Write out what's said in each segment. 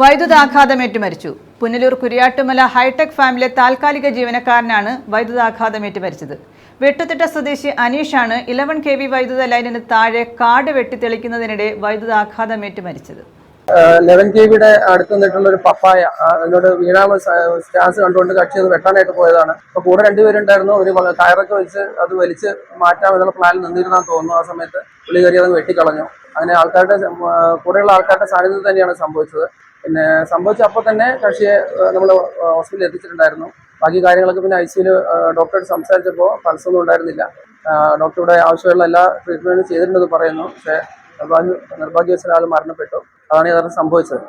വൈദ്യുതാഘാതമേറ്റ് മരിച്ചു പുനലൂർ കുരിയാട്ടുമല ഹൈടെക് ഫാമിലെ താൽക്കാലിക ജീവനക്കാരനാണ് വൈദ്യുതാഘാതമേറ്റ് മരിച്ചത് വെട്ടുത്തിട്ട സ്വദേശി അനീഷാണ് ഇലവൻ കെ വി വൈദ്യുത ലൈനിന് താഴെ കാട് വെട്ടിത്തെളിക്കുന്നതിനിടെ വൈദ്യുതാഘാതമേറ്റ് മരിച്ചത് ലെവൻ കെ വിയുടെ അടുത്ത് നിന്നിട്ടുള്ള ഒരു പപ്പായ അതിനോട് വീണാമ സ്റ്റാൻസ് കണ്ടുകൊണ്ട് കക്ഷി അത് വെട്ടാനായിട്ട് പോയതാണ്. അപ്പൊ കൂടെ രണ്ടുപേരുണ്ടായിരുന്നു. ഒരു കയറൊക്കെ വെച്ച് അത് വലിച്ച് മാറ്റാമെന്നുള്ള പ്ലാനിൽ നിന്നിരുന്നാന്ന് തോന്നുന്നു ആ സമയത്ത്. പുള്ളി കയറി അത് വെട്ടിക്കളഞ്ഞു. അങ്ങനെ ആൾക്കാരുടെ കൂടെയുള്ള ആൾക്കാരുടെ സാന്നിധ്യത്തിൽ തന്നെയാണ് സംഭവിച്ചത്. പിന്നെ സംഭവിച്ച അപ്പോൾ തന്നെ കക്ഷിയെ നമ്മൾ ഹോസ്പിറ്റലിൽ എത്തിച്ചിട്ടുണ്ടായിരുന്നു. ബാക്കി കാര്യങ്ങളൊക്കെ പിന്നെ ഐ സിയിൽ ഡോക്ടറോട് സംസാരിച്ചപ്പോൾ പൾസൊന്നും ഉണ്ടായിരുന്നില്ല. ഡോക്ടറുടെ ആവശ്യമുള്ള എല്ലാ ട്രീറ്റ്മെന്റും ചെയ്തിട്ടുണ്ടെന്ന് പറയുന്നു. പക്ഷേ നിർഭാഗ്യ നിർഭാഗ്യവശാൽ ആൾ മരണപ്പെട്ടു. അതാണ് യഥാർത്ഥം സംഭവിച്ചത്.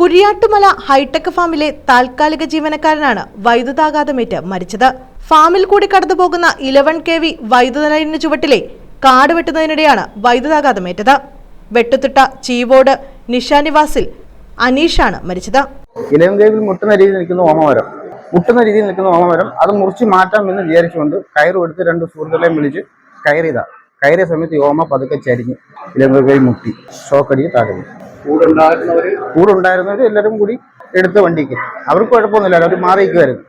കുരിയാട്ടുമല ഹൈടെക് ഫാമിലെ താൽക്കാലിക ജീവനക്കാരനാണ് വൈദ്യുതാഘാതമേറ്റ് മരിച്ചത്. ഫാമിൽ കൂടി കടന്നുപോകുന്ന ഇലവൻ കെ വി വൈദ്യുത ലൈനിന് ചുവട്ടിലെ കാട് വെട്ടുന്നതിനിടെയാണ് വൈദ്യുതാഘാതമേറ്റത്. വെട്ടുത്തിട്ട ചീവോട് നിഷാനിവാസിൽ അനീഷാണ് മരിച്ചത്. ഇലയം കേവിൽ മുട്ടുന്ന രീതിയിൽ നിൽക്കുന്ന ഓമമരം. മുട്ടുന്ന രീതിയിൽ നിൽക്കുന്ന ഓമമരം അത് മുറിച്ച് മാറ്റാം എന്ന് വിചാരിച്ചുകൊണ്ട് കയറ് എടുത്ത് രണ്ട് സുഹൃത്തുക്കളെയും വിളിച്ച് കയറിയതാ. കയറിയ സമയത്ത് ഓമ പതുക്കെ ചരിഞ്ഞ് ഇലയം മുട്ടി. ഷോക്കടിച്ച് താഴെ കൂടുണ്ടായിരുന്നവർ കൂടുണ്ടായിരുന്നവർ എല്ലാവരും കൂടി എടുത്ത് വണ്ടിക്ക്. അവർക്ക് കുഴപ്പമൊന്നുമില്ല അവർ മാറിയിരിക്കുമായിരുന്നു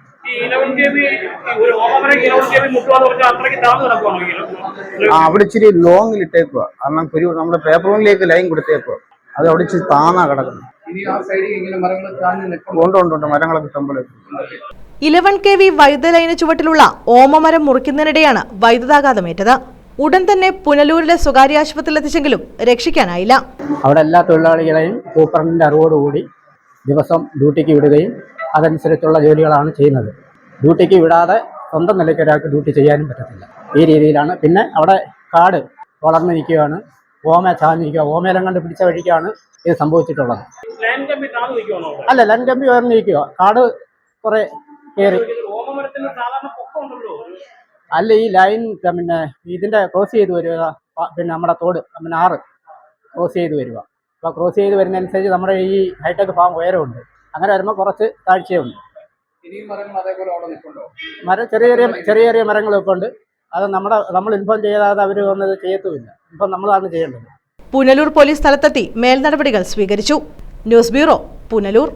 ആ അവിടെ ഇച്ചിരി ലോങ്ങിൽ ഇട്ടേക്കുക കാരണം ഒരു നമ്മുടെ പേപ്പർ റൂമിലേക്ക് ലൈൻ കൊടുത്തേക്കുക അത് അവിടെ ഇച്ചിരി താന്നാ കിടക്കുന്നത്. ഉണ്ട് ഉണ്ട് ഉണ്ട്. മരങ്ങളൊക്കെ ഇഷ്ടംപോലെ ഇലവൻ കെ വി വൈദ്യുത ലൈന ചുവട്ടിലുള്ള ഓമമരം മുറിക്കുന്നതിനിടെയാണ് വൈദ്യുതാഘാതമേറ്റത്. ഉടൻ തന്നെ പുനലൂരിലെ സ്വകാര്യ ആശുപത്രിയിൽ എത്തിച്ചെങ്കിലും രക്ഷിക്കാനായില്ല. അവിടെ എല്ലാ തൊഴിലാളികളെയും സൂപ്രണ്ടിന്റെ അറിവോടുകൂടി ദിവസം ഡ്യൂട്ടിക്ക് വിടുകയും അതനുസരിച്ചുള്ള ജോലികളാണ് ചെയ്യുന്നത്. ഡ്യൂട്ടിക്ക് വിടാതെ സ്വന്തം നിലയ്ക്ക് ഒരാൾക്ക് ഡ്യൂട്ടി ചെയ്യാനും പറ്റത്തില്ല. ഈ രീതിയിലാണ്. പിന്നെ അവിടെ കാട് വളർന്നു നിൽക്കുകയാണ്. ഓമ ചാഞ്ഞിരിക്കുക ഓമയിലം കണ്ട് പിടിച്ച വഴിക്കാണ് ഇത് സംഭവിച്ചിട്ടുള്ളത്. അല്ല ലൻ കമ്പി ഉയർന്നിരിക്കുക കാട് കുറെ കയറി. അല്ല ഈ ലൈൻ പിന്നെ ഇതിന്റെ ക്രോസ് ചെയ്ത് വരിക. പിന്നെ നമ്മുടെ തോട് പിന്നെ ആറ് ക്രോസ് ചെയ്ത് വരിക. അപ്പോൾ ക്രോസ് ചെയ്ത് വരുന്നതനുസരിച്ച് നമ്മുടെ ഈ ഹൈടെക് ഫാം ഉയരമുണ്ട്. അങ്ങനെ വരുമ്പോൾ കുറച്ച് താഴ്ചയുണ്ട്. മരം ചെറിയ ചെറിയ ചെറിയ ചെറിയ മരങ്ങൾ ഇപ്പോൾ ഉണ്ട് അത് നമ്മുടെ നമ്മൾ ഇൻഫോം ചെയ്യാതെ അവർ വന്നത് ചെയ്യത്തുമില്ല. ഇപ്പം നമ്മളാണ് ചെയ്യേണ്ടത്. പുനലൂർ പോലീസ് സ്ഥലത്തെത്തി. മേൽനടപടികൾ സ്വീകരിച്ചു. News bureau Punalur.